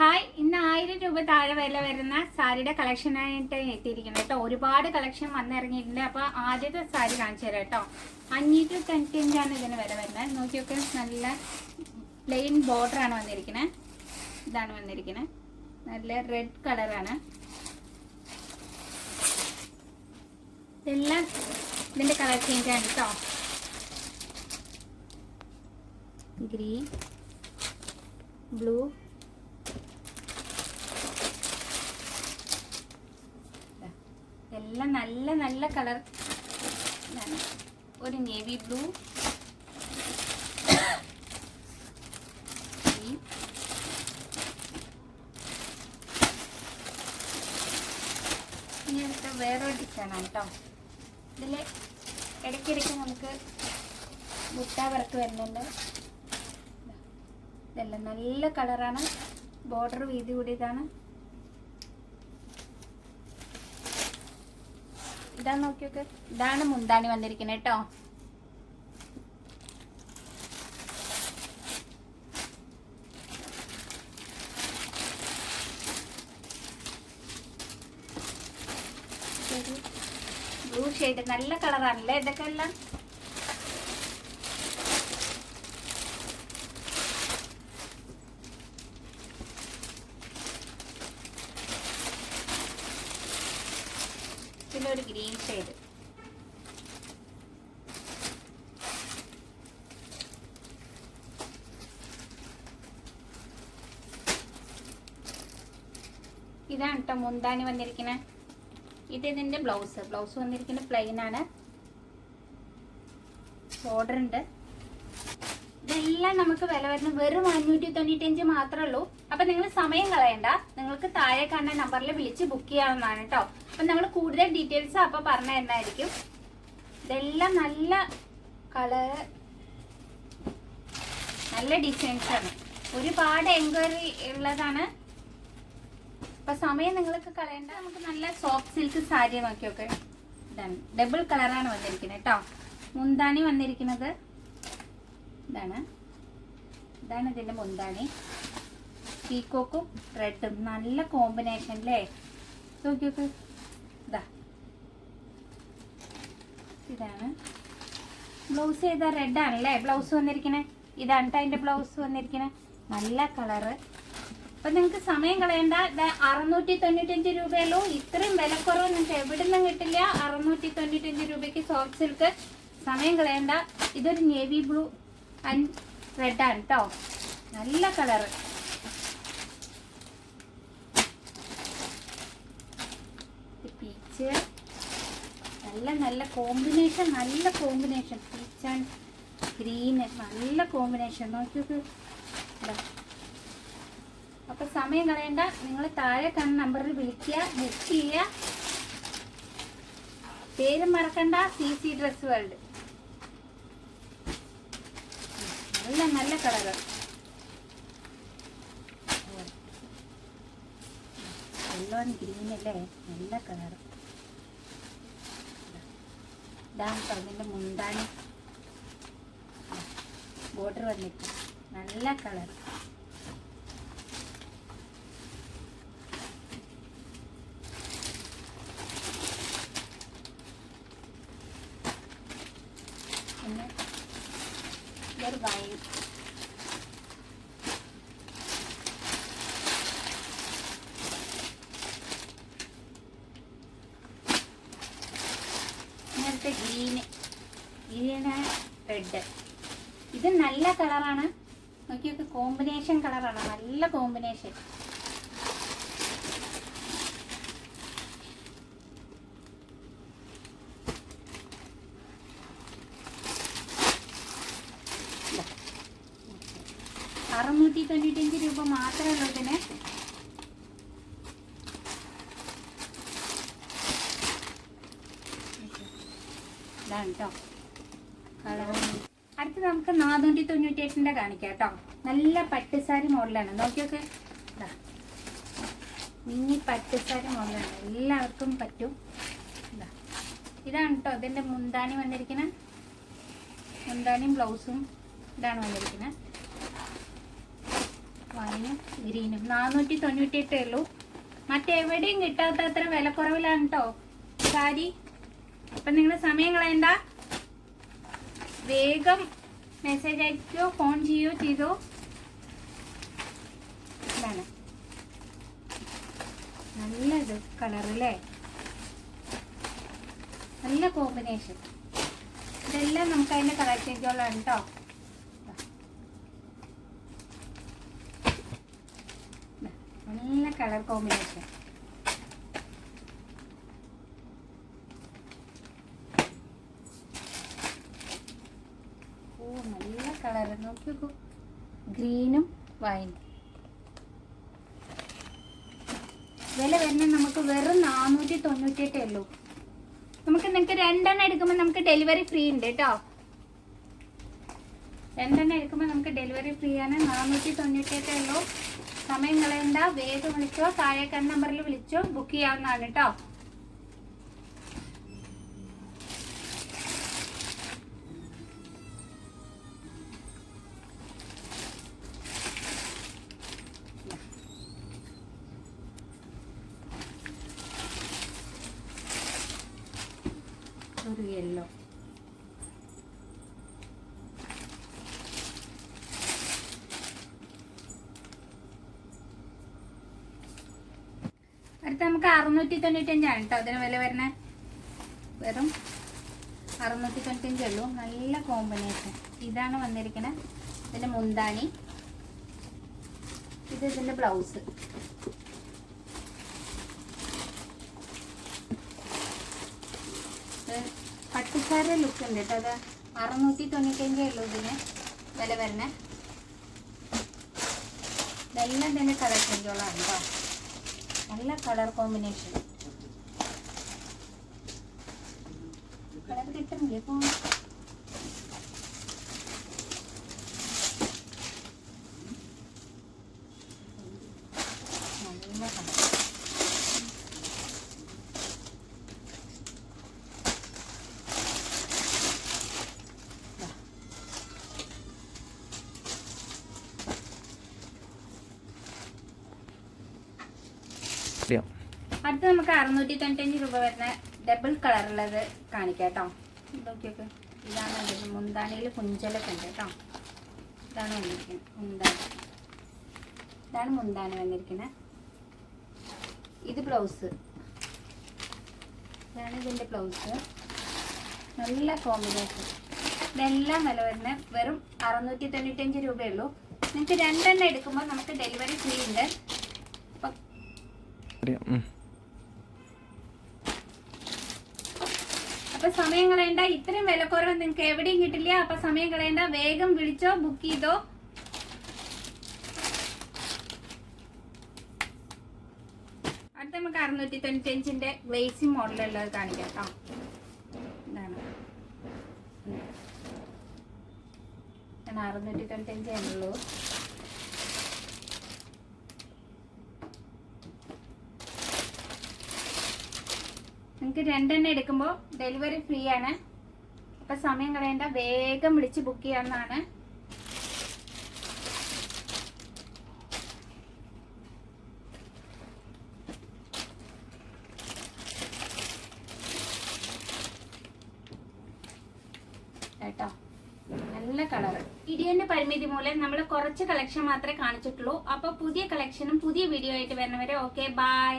Hi ഇന്ന് ആയിരം രൂപ താഴെ വില വരുന്ന സാരിയുടെ കളക്ഷനായിട്ട് എത്തിയിരിക്കുന്നത് കേട്ടോ. ഒരുപാട് കളക്ഷൻ വന്നിറങ്ങിയിട്ടുണ്ട്. അപ്പോൾ ആദ്യത്തെ സാരി കാണിച്ചു തരാം കേട്ടോ. അഞ്ഞൂറ്റി തൊണ്ണൂറ്റഞ്ചാണ് ഇതിന് വില വരുന്നത്. നോക്കിയൊക്കെ നല്ല പ്ലെയിൻ ബോർഡർ ആണ് വന്നിരിക്കുന്നത് ഇതാണ് വന്നിരിക്കുന്നത് നല്ല റെഡ് കളറാണ് ഇതെല്ലാം ഇതിന്റെ കളർ ആണ് കേട്ടോ. ഗ്രീൻ ബ്ലൂ എല്ലാം നല്ല നല്ല കളർ ഒരു നേവി ബ്ലൂ ഇനി അടുത്ത വേറൊരു ഡിസൈനാണ് കേട്ടോ ഇതിൽ ഇടയ്ക്കിടയ്ക്ക് നമുക്ക് മുട്ട വർക്ക് വരുന്നുണ്ട്. ഇതെല്ലാം നല്ല കളറാണ് ബോർഡർ വീതി കൂടിയതാണ്. ഇതാ നോക്കിയൊക്കെ. ഇതാണ് മുന്താണി വന്നിരിക്കുന്നത് കേട്ടോ ബ്ലൂ ഷെയ്ഡ് നല്ല കളറാണല്ലേ ഇതൊക്കെ എല്ലാം പിന്നെ ഒരു ഗ്രീൻ ഷെയ്ഡ് ഇതാണ് കേട്ടോ മുന്താനി വന്നിരിക്കുന്നത് ഇത് ഇതിന്റെ ബ്ലൗസ് ബ്ലൗസ് വന്നിരിക്കുന്നത് പ്ലെയിൻ ആണ്. ബോർഡർ ഉണ്ട്. ഇതെല്ലാം നമുക്ക് വില വരുന്നത് വെറും അഞ്ഞൂറ്റി തൊണ്ണൂറ്റഞ്ച് മാത്രമേ ഉള്ളൂ. അപ്പൊ നിങ്ങൾ സമയം കളയണ്ട. നിങ്ങൾക്ക് താഴെ കാണുന്ന നമ്പറിൽ വിളിച്ച് ബുക്ക് ചെയ്യാവുന്നതാണ് കേട്ടോ അപ്പൊ നമ്മൾ കൂടുതൽ ഡീറ്റെയിൽസ് അപ്പൊ പറഞ്ഞു തരുന്നതായിരിക്കും. ഇതെല്ലാം നല്ല കളർ നല്ല ഡിസൈൻസ് ആണ്. ഒരുപാട് എൻക്വയറി ഉള്ളതാണ്. അപ്പൊ സമയം നിങ്ങൾക്ക് കളയണ്ട. നമുക്ക് നല്ല സോഫ്റ്റ് സിൽക്ക് സാരി നോക്കിയൊക്കെ ഇതാണ്. ഡബിൾ കളറാണ് വന്നിരിക്കുന്നത് കേട്ടോ മുന്താണി വന്നിരിക്കുന്നത്. ഇതാണ്. ഇതാണ് ഇതിന്റെ മുന്താണി? പീക്കോക്കും റെഡും. നല്ല കോമ്പിനേഷൻ അല്ലേ നോക്കിയൊക്കെ. ഇതാ. ഇതാണ്. ബ്ലൗസ് ചെയ്ത റെഡ് ആണല്ലേ ബ്ലൗസ് വന്നിരിക്കണേ. ഇതാണ് അതിന്റെ ബ്ലൗസ് വന്നിരിക്കണേ. നല്ല കളറ്. അപ്പൊ നിങ്ങൾക്ക് സമയം കളയണ്ട. അറുന്നൂറ്റി തൊണ്ണൂറ്റഞ്ച് രൂപയല്ലോ ഇത്രയും വിലക്കുറവ് നിങ്ങൾക്ക് എവിടെ നിന്നും കിട്ടില്ല. അറുന്നൂറ്റി തൊണ്ണൂറ്റഞ്ച് രൂപയ്ക്ക് സോഫ്റ്റ് സിൽക്ക് സമയം കളയണ്ട. ഇതൊരു നേവി ബ്ലൂ റെഡ് ആണ് കേട്ടോ നല്ല കളറ് പീച്ച് നല്ല നല്ല കോമ്പിനേഷൻ നല്ല കോമ്പിനേഷൻ പീച്ച് ആൻഡ് ഗ്രീന് നല്ല കോമ്പിനേഷൻ നോക്കിയൊക്കെ. അപ്പൊ സമയം കളയണ്ട. നിങ്ങൾ താഴെ കാണുന്ന നമ്പറിൽ വിളിക്കുക ബുക്ക് ചെയ്യുക. പേരും മറക്കണ്ട. സി സി ഡ്രസ് വേൾഡ് നല്ല നല്ല ആൻഡ് ഗ്രീൻ അല്ലേ നല്ല കളർ ഇതാണ് മുന്താണി ബോർഡർ വന്നിട്ട്. നല്ല കളർ പിന്നെ ഇതൊരു വൈൻ ഇങ്ങനത്തെ ഗ്രീന് ഗ്രീന് റെഡ് ഇത് നല്ല കളറാണ്. നോക്കിയൊക്കെ കോമ്പിനേഷൻ കളറാണ്. നല്ല കോമ്പിനേഷൻ അറുന്നൂറ്റി തൊണ്ണൂറ്റഞ്ച് രൂപ മാത്രമേ ഉള്ളൂ ഇതിന്. ഇതാണ് കേട്ടോ അടുത്ത് നമുക്ക് നാനൂറ്റി തൊണ്ണൂറ്റി എട്ടിന്റെ കാണിക്കാം കേട്ടോ. നല്ല പട്ടുസാരി മോഡലാണ്. നോക്കിയൊക്കെ. മിനി പട്ടുസാരി മോഡലാണ്. എല്ലാവർക്കും പറ്റും. ഇതാ ഇതാണ് കേട്ടോ ഇതിന്റെ മുന്താണി വന്നിരിക്കുന്ന മുന്താണിയും ബ്ലൗസും ഇതാണ് വന്നിരിക്കുന്നത് വൈനും ഗ്രീനും. നാനൂറ്റി തൊണ്ണൂറ്റി എട്ടേ ഉള്ളൂ. മറ്റെവിടെയും കിട്ടാത്ത അത്ര വിലക്കുറവിലാണ് കേട്ടോ സാരി. അപ്പം നിങ്ങൾ സമയം കളയണ്ട. വേഗം മെസ്സേജ് അയക്കുകയോ ഫോൺ ചെയ്യുകയോ ചെയ്തോ? ഇതാണ്. നല്ലത് കളർ അല്ലേ? നല്ല കോമ്പിനേഷൻ ഇതെല്ലാം നമുക്ക് അതിന്റെ കളർ ചേഞ്ചുകളാണ് കേട്ടോ നല്ല കളർ കോമ്പിനേഷൻ ഓ നല്ല കളർ നോക്കി. ഗ്രീനും വൈനും. വില വരുന്ന നമുക്ക് വെറും നാനൂറ്റി തൊണ്ണൂറ്റിയെട്ടേ ഉള്ളൂ. നമുക്ക് നിങ്ങൾക്ക് രണ്ടെണ്ണം എടുക്കുമ്പോൾ നമുക്ക് ഡെലിവറി ഫ്രീ ഉണ്ട് കേട്ടോ. രണ്ടെണ്ണം എടുക്കുമ്പോൾ നമുക്ക് ഡെലിവറി ഫ്രീ ആണ്. നാനൂറ്റി തൊണ്ണൂറ്റിയെട്ടേ ഉള്ളൂ. സമയം കളയണ്ട. വേഗം വിളിച്ചോ. താഴെ കണ്ട നമ്പറിൽ വിളിച്ചോ. ബുക്ക് ചെയ്യാവുന്നതാണ് കേട്ടോ. ഒരു അടുത്ത നമുക്ക് അറുന്നൂറ്റി തൊണ്ണൂറ്റഞ്ചാണ് കേട്ടോ. അതിന് വില വരുന്നത് വെറും അറുന്നൂറ്റി തൊണ്ണൂറ്റഞ്ചേ ഉള്ളൂ. നല്ല കോമ്പിനേഷൻ ഇതാണ് വന്നിരിക്കുന്നത് ഇതിന്റെ മുന്താണി. ഇത് ഇതിന്റെ ബ്ലൗസ് പട്ടുസാര ലുക്ക് ഉണ്ട് കേട്ടോ. അത് അറുന്നൂറ്റി തൊണ്ണൂറ്റഞ്ചേ ഉള്ളൂ ഇതിന് വില വരുന്നത് ഇതെല്ലാം തന്നെ കളർ ചേഞ്ചുകളാണ് കേട്ടോ നല്ല കളർ കോമ്പിനേഷൻ കളർ കിട്ടുന്നില്ല ഇപ്പൊ നല്ല കളർ അറിയാം അടുത്ത് നമുക്ക് അറുന്നൂറ്റി തൊണ്ണൂറ്റഞ്ച് രൂപ വരുന്ന ഡബിൾ കളറുള്ളത് കാണിക്കാം കേട്ടോ. നോക്കിയൊക്കെ ഇതാണ് അതിന് മുന്താണിയിൽ കുഞ്ചലൊക്കെ ഉണ്ട് കേട്ടോ. ഇതാണ് വന്നിരിക്കുന്നത്. മുന്താണി. ഇതാണ് മുന്താണി വന്നിരിക്കുന്നത്. ഇത് ബ്ലൗസ് ഇതാണ് ഇതിന്റെ ബ്ലൗസ് നല്ല കോമ്പിനേഷൻ ഇതെല്ലാം വില വരുന്ന വെറും അറുന്നൂറ്റി തൊണ്ണൂറ്റഞ്ച് രൂപയുള്ളൂ നിങ്ങൾക്ക് രണ്ടെണ്ണം എടുക്കുമ്പോൾ നമുക്ക് ഡെലിവറി ഫ്രീ ഉണ്ട്. അപ്പം അപ്പൊ സമയം കളയണ്ട. ഇത്രയും വിലക്കുറവ് നിങ്ങൾക്ക് എവിടെയും കിട്ടില്ല. അപ്പൊ സമയം കളയണ്ട. വേഗം വിളിച്ചോ ബുക്ക് ചെയ്തോ. അടുത്ത നമുക്ക് അറുന്നൂറ്റി തൊണ്ണൂറ്റി അഞ്ചിന്റെ ഗ്ലേസിംഗ് മോഡലുള്ളത് കാണിക്കാം കേട്ടോ. ഇതാണ്. അറുന്നൂറ്റി തൊണ്ണൂറ്റി അഞ്ചേ ഉള്ളൂ. നിങ്ങൾക്ക് രണ്ടെണ്ണം എടുക്കുമ്പോൾ ഡെലിവറി ഫ്രീ ആണ്. അപ്പം സമയം കളയണ്ട വേഗം വിളിച്ച് ബുക്ക് ചെയ്യാവുന്നതാണ്. നല്ല കളർ. പരിമിതി മൂലം നമ്മൾ കുറച്ച് കളക്ഷൻ മാത്രമേ കാണിച്ചിട്ടുള്ളൂ. അപ്പൊ പുതിയ കളക്ഷനും പുതിയ വീഡിയോ ആയിട്ട് വരുന്നവരെ ഓക്കെ ബൈ